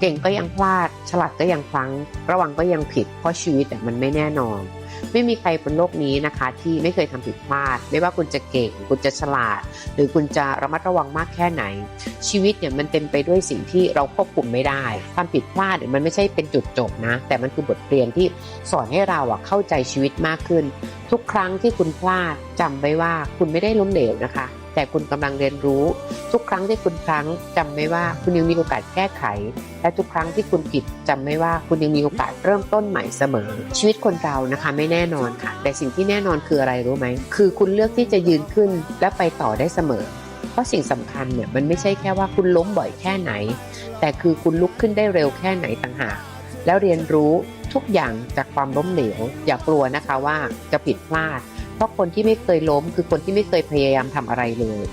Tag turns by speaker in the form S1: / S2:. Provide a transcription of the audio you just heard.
S1: เก่งก็ยังพลาด ฉลาดก็ยังพลั้ง ระวังก็ยังผิด เพราะชีวิตอะมันไม่แน่นอน ไม่มีใครบนโลกนี้นะคะ ที่ไม่เคยทำผิดพลาด ไม่ว่าคุณจะเก่ง คุณจะฉลาด หรือคุณจะระมัดระวังมากแค่ไหน ชีวิตเนี่ยมันเต็มไปด้วยสิ่งที่เราควบคุมไม่ได้ความผิดพลาดเนี่ยมันไม่ใช่เป็นจุดจบนะ แต่มันคือบทเรียนที่สอนให้เราอะเข้าใจชีวิตมากขึ้น ทุกครั้งที่คุณพลาดจำไว้ว่าคุณไม่ได้ล้มเหลวนะคะ แต่คุณกำลังเรียนรู้ ทุกครั้งที่คุณพลั้งจำไว้ว่าคุณยังมีโอกาสแก้ไข และทุกครั้งที่คุณผิดจำไว้ว่าคุณยังมีโอกาสเริ่มต้นใหม่เสมอ ชีวิตคนเรานะคะไม่แน่นอนค่ะ แต่สิ่งที่แน่นอนคืออะไรรู้ไหมคือคุณเลือกที่จะยืนขึ้นและไปต่อได้เสมอ เพราะสิ่งสำคัญเนี่ยมันไม่ใช่แค่ว่าคุณล้มบ่อยแค่ไหน แต่คือคุณลุกขึ้นได้เร็วแค่ไหนต่างหากแล้วเรียนรู้ทุกอย่างจากความล้มเหลว อย่ากลัวนะคะว่าจะผิดพลาด เพราะคนที่ไม่เคยล้มคือคนที่ไม่เคยพยายามทำอะไรเลย